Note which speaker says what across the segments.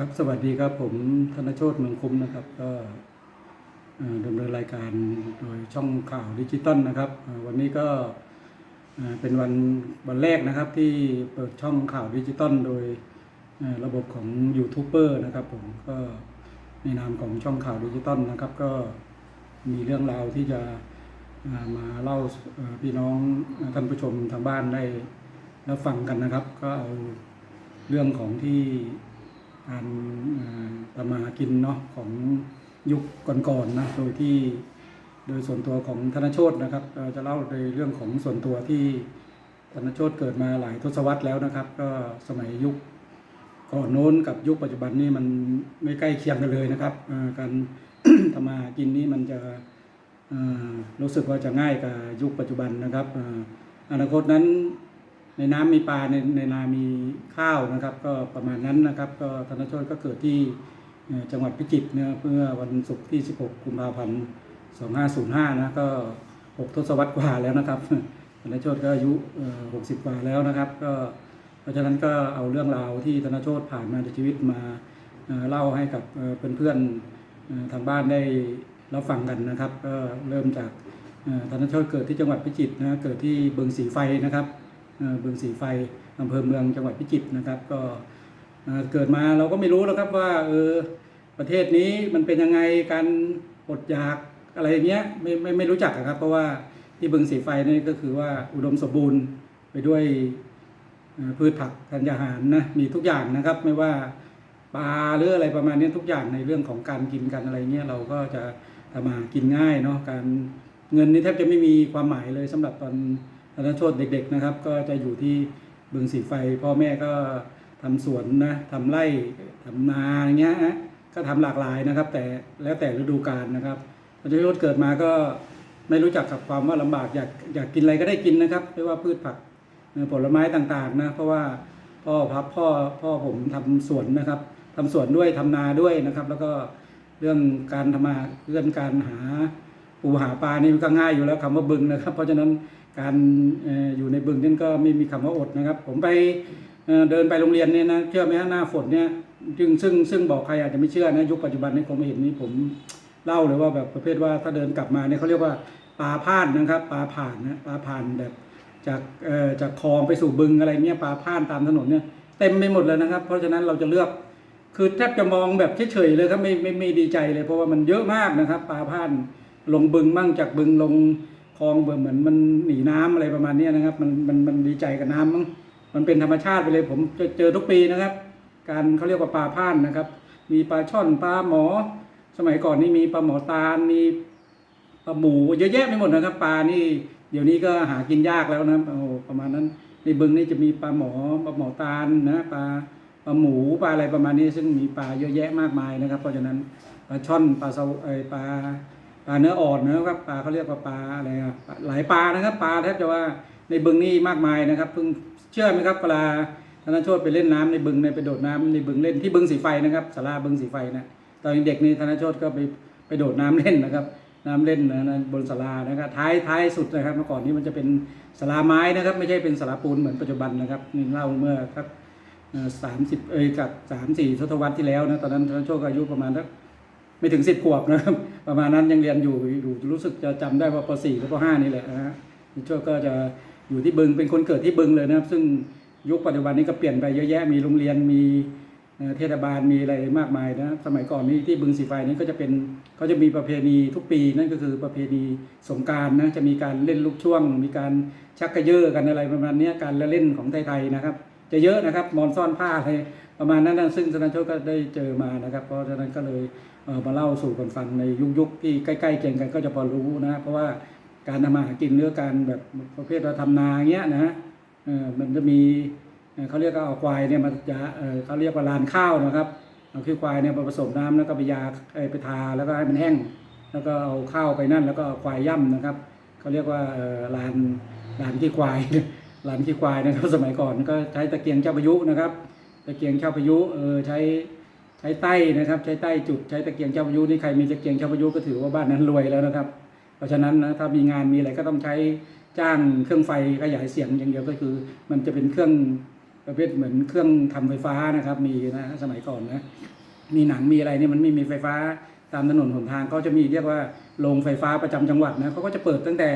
Speaker 1: ครับสวัสดีครับผมธนโชตเมืองคุ้มนะครับ ก็ดำเนินรายการโดยช่องข่าวดิจิตอลนะครับ วันนี้ก็เป็นวันวันแรกนะครับที่เปิดช่องข่าวดิจิตอลโดยระบบของยูทูบเบอร์นะครับผมก็ในนามของช่องข่าวดิจิตอลนะครับ ก็มีเรื่องราวที่จะมาเล่าพี่น้องท่านผู้ชมทางบ้านได้รับฟังกันนะครับ ก็เอาเรื่องของที่ การทำมาหากินเนาะของยุคก่อนๆนะโดยที่โดยส่วนตัวของธนโชตนะครับเอ่อจะเล่าในเรื่องของส่วนตัวที่ธนโชตเกิดมาหลายทศวรรษแล้วนะครับ ก็สมัยยุคก่อนโน้นกับยุคปัจจุบันนี่มันไม่ใกล้เคียงกันเลยนะครับการทำมาหากินนี่มันจะรู้สึกว่าจะง่ายกับยุคปัจจุบันนะครับอนาคตนั้น ในน้ำมีปลาในในนามีข้าวนะครับ ก็ประมาณนั้นนะครับ ก็ธนโชตก็เกิดที่จังหวัดพิจิตรเนะเมื่อวันศุกร์ที่ 16 กุมภาพันธ์ 2505 นะก็ 6 ทศวรรษกว่าแล้วนะครับธนโชตก็อายุ 60 กว่าแล้วนะครับ ก็เพราะฉะนั้นก็เอาเรื่องราวที่ธนโชตผ่านมาในชีวิตมาเล่าให้กับเเพื่อนๆทางบ้านได้รับฟังกันนะครับ ก็เริ่มจากธนโชตเกิดที่จังหวัดพิจิตรนะเกิดที่เบึงสีไฟนะครับ บึงสีไฟอำเภอเมืองจังหวัดพิจิตรนะครับ ก็เกิดมาเราก็ไม่รู้แล้วครับว่าเออประเทศนี้มันเป็นยังไงการอดอยากอะไรอย่างเงี้ยไม่ไม่ไม่รู้จักครับ เพราะว่าที่บึงสีไฟนี่ก็คือว่าอุดมสมบูรณ์ไปด้วยพืชผักธัญญาหารนะมีทุกอย่างนะครับ ไม่ว่าปลาหรืออะไรประมาณนี้ทุกอย่างในเรื่องของการกินกันอะไรเงี้ยเราก็จะทำมาหากินง่ายเนาะการเงินนี่แทบจะไม่มีความหมายเลยสำหรับตอน ธนโชตเด็กๆนะครับ ก็จะอยู่ที่บึงสีไฟ พ่อแม่ก็ทำสวนนะทำไร่ทำนาอย่างเงี้ยฮะก็ทำหลากหลายนะครับ แต่แล้วแต่ฤดูกาลนะครับธนโชตเกิดมาก็ไม่รู้จักกับความว่าลำบากอยากอยากกินอะไรก็ได้กินนะครับไม่ว่าพืชผักผลไม้ต่างๆนะเพราะว่าพ่อพับพ่อพ่อผมทำสวนนะครับทำสวนด้วยทำนาด้วยนะครับ แล้วก็เรื่องการทำมาเรื่องการหาปูหาปลานี่ก็ง่ายอยู่แล้วคำว่าบึงนะครับ เพราะฉะนั้น การอยู่ในบึงนั่นก็ไม่มีคำว่าอดนะครับ ผมไปเดินไปโรงเรียนเนี่ยนะเชื่อไหมฮะหน้าฝนเนี่ยซึ่งซึ่งซึ่งบอกใครอาจจะไม่เชื่อนะยุคปัจจุบันนี้คงไม่เห็นนี้ผมเล่าเลยว่าแบบประเภทว่าถ้าเดินกลับมาเนี่ยเขาเรียกว่าปลาพาดนะครับปลาผ่านนะปลาผ่านแบบจากเอ่อจากคลองไปสู่บึงอะไรเงี้ยปลาผ่านตามถนนเนี่ยเต็มไปหมดเลยนะครับ เพราะฉะนั้นเราจะเลือกคือแทบจะมองแบบเฉยๆเลยครับไม่ไม่ไม่ดีใจเลย เพราะว่ามันเยอะมากนะครับ ปลาผ่านลงบึงมั่งจากบึงลง คลองเบื่อเหมือนมันหนีน้ำอะไรประมาณนี้นะครับ มันมันมันดีใจกับน้ำมั้งมันเป็นธรรมชาติไปเลยผมจะเจอทุกปีนะครับ การเขาเรียกว่าปลาพ่านนะครับ มีปลาช่อนปลาหมอ สมัยก่อนนี่มีปลาหมอตาลมีปลาหมูเยอะแยะไปหมดนะครับ ปลานี่เดี๋ยวนี้ก็หากินยากแล้วนะโอ้ประมาณนั้นในบึงนี่จะมีปลาหมอปลาหมอตาลนะปลาปลาหมูปลาอะไรประมาณนี้ ซึ่งมีปลาเยอะแยะมากมายนะครับ เพราะฉะนั้นปลาช่อนปลาเซาเอปลา ปลาเนื้ออ่อนนะครับปลาเขาเรียกว่าปลาอะไรอะหลายปลานะครับ ปลาแทบจะว่าในบึงนี่มากมายนะครับเพิ่งเชื่อไหมครับเวลาธนโชตไปเล่นน้ำในบึงในไปโดดน้ำในบึงเล่นที่บึงสีไฟนะครับสาราบึงสีไฟนะตอนเด็กนี่ธนโชตก็ไปไปโดดน้ำเล่นนะครับ น้ำเล่นนะบนศาลานะครับท้ายท้ายสุดนะครับเมื่อก่อนนี้มันจะเป็นศาลาไม้นะครับ ไม่ใช่เป็นศาลาปูนเหมือนปัจจุบันนะครับนี่เล่าเมื่อสักสามสิบเอยกับสามสี่ทศวรรษที่แล้วนะตอนนั้นธนโชตอายุประมาณสัก ไม่ถึงสิบขวบนะครับประมาณนั้นยังเรียนอยู่อยู่รู้สึกจะจำได้ว่าป .4 หรือป .5 นี่แหละนะฮะคุณโชก็จะอยู่ที่บึงเป็นคนเกิดที่บึงเลยนะครับ ซึ่งยุคปัจจุบันนี้ก็เปลี่ยนไปเยอะแยะมีโรงเรียนมีเทศบาลมีอะไรมากมายนะสมัยก่อนนี้ที่บึงสีไฟนี้ก็จะเป็นเขาจะมีประเพณีทุกปีนั่นก็คือประเพณีสงการนะจะมีการเล่นลูกช่วง มีการชักกระเยอะกันอะไรประมาณนี้การละเล่นของไทยๆนะครับ จะเยอะนะครับมอนซ่อนผ้าอะไรประมาณนั้นนะซึ่งสนันโชคก็ได้เจอมานะครับ เพราะฉะนั้นก็เลย มาเล่าสู่กันฟังในยุคยุคที่ใกล้ๆเคียงกันก็จะพอรู้นะเพราะว่าการทำมาหากินเรื่อการแบบประเภทเราทำนาเงี้ยนะเออมันจะมีเขาเรียกว่าเอาควายเนี่ยมันจะเออเขาเรียกว่าลานข้าวนะครับเอาขี้ควายเนี่ยมาผสมน้ำแล้วก็ไปยาไปทาแล้วก็ให้มันแห้ง แล้วก็เอาข้าวไปนั่น แล้วก็เอาควายย่ำนะครับเขาเรียกว่าเออลานลานขี้ควายลานขี้ควายนะครับสมัยก่อนก็ใช้ตะเกียงเจ้าพายุนะครับ ตะเกียงเจ้าพายุเออใช้ ใช้ใต้นะครับ ใช้ใต้จุดใช้ตะเกียงเจ้าพายุนี่ใครมีตะเกียงเจ้าพายุก็ถือว่าบ้านนั้นรวยแล้วนะครับ เพราะฉะนั้นนะถ้ามีงานมีอะไรก็ต้องใช้จ้างเครื่องไฟขยายเสียงอย่างเดียวก็คือ มันจะเป็นเครื่องประเภทเหมือนเครื่องทำไฟฟ้านะครับ มีนะสมัยก่อนนะมีหนังมีอะไรเนี่ยมันไม่มีไฟฟ้าตามถนนหนทางก็จะมีเรียกว่าโรงไฟฟ้าประจำจังหวัดนะเขาก็จะเปิดตั้งแต่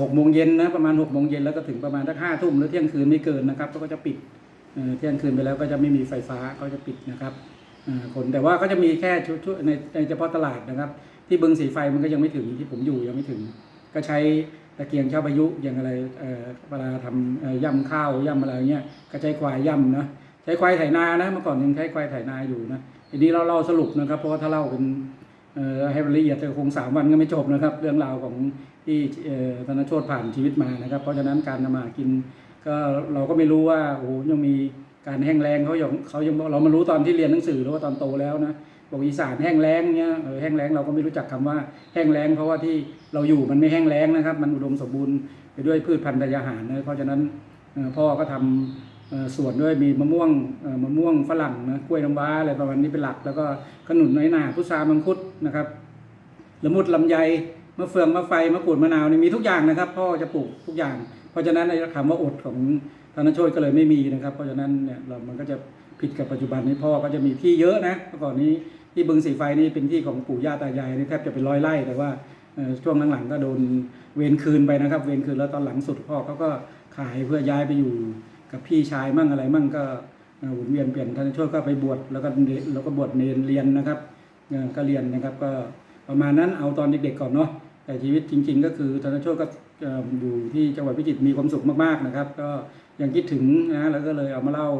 Speaker 1: หกโมงเย็นนะประมาณหกโมงเย็นแล้วก็ถึงประมาณสักห้าทุ่มหรือเที่ยงคืนไม่เกินนะครับเขาก็จะปิด เที่ยงคืนไปแล้วก็จะไม่มีไฟฟ้าเขาจะปิดนะครับคนแต่ว่าก็จะมีแค่ชุดๆในในเฉพาะตลาดนะครับ ที่บึงสีไฟมันก็ยังไม่ถึงที่ผมอยู่ยังไม่ถึง ก็ใช้ตะเกียงเช่าพายุอย่างอะไรเอ่อเวลาทำย่ำข้าวย่ำอะไรเงี้ยก็ใช้ควายย่ำนะใช้ควายไถนานะเมื่อก่อนยังใช้ควายไถนาอยู่นะทีนี้เราเล่าสรุปนะครับ เพราะว่าถ้าเล่าเป็นเออให้ละเอียดจะคงสามวันก็ไม่จบนะครับ เรื่องราวของที่ธนโชตผ่านชีวิตมานะครับ เพราะฉะนั้นการทำมากิน ก็เราก็ไม่รู้ว่าโอ้โหยังมีการแห้งแล้งเขายังเขายังเรามารู้ตอนที่เรียนหนังสือหรือว่าตอนโตแล้วนะบอกอีสานแห้งแล้งเนี้ยเออแห้งแล้งเราก็ไม่รู้จักคำว่าแห้งแล้งเพราะว่าที่เราอยู่มันไม่แห้งแล้งนะครับ มันอุดมสมบูรณ์ไปด้วยพืชพันธุ์ธัญญาหารนะเพราะฉะนั้นพ่อก็ทำเอ่อสวนด้วยมีมะม่วงมะม่วงฝรั่งนะกล้วยน้ำว้าอะไรประมาณนี้เป็นหลัก แล้วก็ขนุนน้อยหนาพุทรามังคุดนะครับละมุดลำไย มะเฟืองมะไฟมะกรูดมะนาวนี่มีทุกอย่างนะครับ พ่อจะปลูกทุกอย่าง เพราะฉะนั้นในคำว่าอดของธนโชยก็เลยไม่มีนะครับ เพราะฉะนั้นเนี่ยเรามันก็จะผิดกับปัจจุบันนี้พ่อก็จะมีที่เยอะนะเมื่อก่อนนี้ที่บึงสีไฟนี่เป็นที่ของปู่ย่าตายายนี่แทบจะเป็นร้อยไร่แต่ว่าช่วงหลังๆก็โดนเวรคืนไปนะครับ เวรคืนแล้วตอนหลังสุดพ่อเขาก็ขายเพื่อย้ายไปอยู่กับพี่ชายมั่งอะไรมั่งก็เอ่อหมุนเวียนเปลี่ยนธนโชยก็ไปบวชแล้วก็เนแล้วก็บวชเนรเรียนนะครับก็เรียนนะครับก็ประมาณนั้นเอาตอนเด็กๆก่อนเนาะ แต่ชีวิตจริง ๆ ก็คือธนโชคก็อยู่ที่จังหวัดพิจิตรมีความสุขมากๆนะครับ ก็ยังคิดถึงนะแล้วก็เลยเอามาเล่า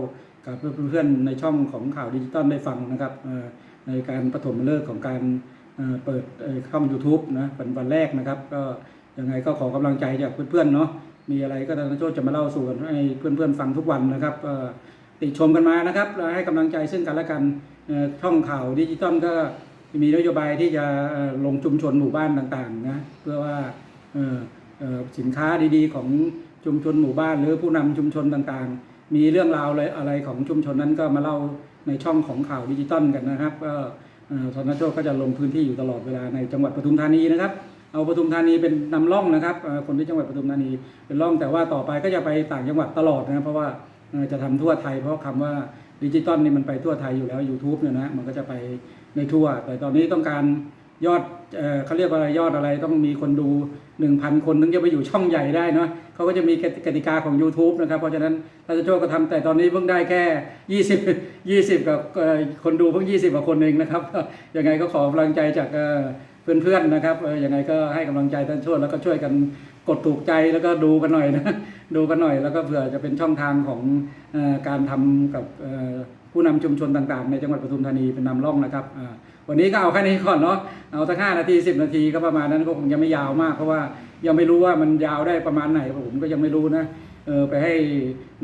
Speaker 1: กับเพื่อนๆในช่องของข่าวดิจิตอลได้ฟังนะครับในการปฐมฤกษ์ของการเปิดเอ่อช่อง YouTube นะเป็นวันแรกนะครับ ก็ยังไงก็ขอกำลังใจจากเพื่อนๆเนาะมีอะไรก็ธนโชคจะมาเล่าสู่กันให้เพื่อนๆฟังทุกวันนะครับติชมกันมานะครับให้กำลังใจซึ่งกันและกันช่องข่าวดิจิตอลก็ มีนโยบายที่จะลงชุมชนหมู่บ้านต่างๆนะเพื่อว่าสินค้าดีๆ ของชุมชนหมู่บ้านหรือผู้นำชุมชนต่างๆ มีเรื่องราวอะไรอะไรของชุมชนนั้นก็มาเล่าในช่องของข่าวดิจิตอลกันนะครับก็เอ่อธนโชคก็จะลงพื้นที่อยู่ตลอดเวลาในจังหวัดปทุมธานีนะครับ เอาปทุมธานีเป็นนำร่องนะครับคนที่จังหวัดปทุมธานีเป็นร่องแต่ว่าต่อไปก็จะไปต่างจังหวัดตลอดนะเพราะว่าจะทำทั่วไทยเพราะคำว่า ดิจิตอลนี่มันไปทั่วไทยอยู่แล้ว YouTube เนี่ยนะมันก็จะไปในทั่ว แต่ตอนนี้ต้องการยอดเออเขาเรียกว่าอะไรยอดอะไรต้องมีคนดู 1,000 คนถึงจะไปอยู่ช่องใหญ่ได้เนาะเขาก็จะมีกติกาของ YouTube นะครับ เพราะฉะนั้นถ้าจะโชคก็ทำแต่ตอนนี้เพิ่งได้แค่ 20 20 กับเอ่อคนดูเพิ่ง 20 กว่าคนเองนะครับยังไงก็ขอกำลังใจจากเพื่อนๆนะครับยังไงก็ให้กำลังใจท่านช่วยแล้วก็ช่วยกัน กดถูกใจแล้วก็ดูกันหน่อยนะดูกันหน่อยแล้วก็เผื่อจะเป็นช่องทางของอการทำกับผู้นำชุมชนต่างๆ ในจังหวัดปทุมธานีเป็นนำร่องนะครับวันนี้ก็เอาแค่นี้ก่อนเนาะเอาสักห้านาทีสิบนาทีก็ประมาณนั้นก็คงจะไม่ยาวมากเพราะว่ายังไม่รู้ว่ามันยาวได้ประมาณไหนผมก็ยังไม่รู้นะเออไปให้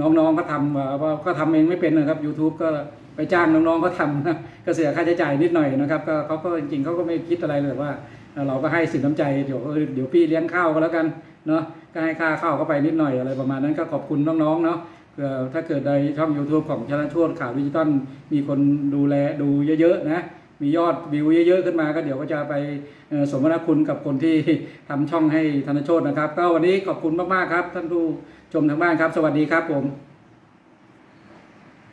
Speaker 1: น้องๆเขาทำว่าว่าก็ทำเองไม่เป็นนะครับ YouTube ก็ไปจ้างน้องๆเขาทำนะก็เสียค่าใช้จ่ายนิดหน่อยนะครับก็เขาก็จริงๆเขาก็ไม่คิดอะไรเลยว่า เราก็ให้สินน้ำใจเดี๋ยวเดี๋ยวพี่เลี้ยงข้าวก็แล้วกัน เนาะก็ให้ค่าเข้าเข้าไปนิดหน่อยอะไรประมาณนั้นก็ขอบคุณน้องๆเนาะเผื่อถ้าเกิดในช่อง YouTube ของชาลชวดข่าวดิจิตอลมีคนดูแลดูเยอะๆนะมียอดวิวเยอะๆขึ้นมาก็เดี๋ยวก็จะไปสมนาคุณกับคนที่ทำช่องให้ธนโชตนะครับ ก็วันนี้ขอบคุณมากๆครับ ท่านผู้ชมทางบ้านครับ สวัสดีครับผม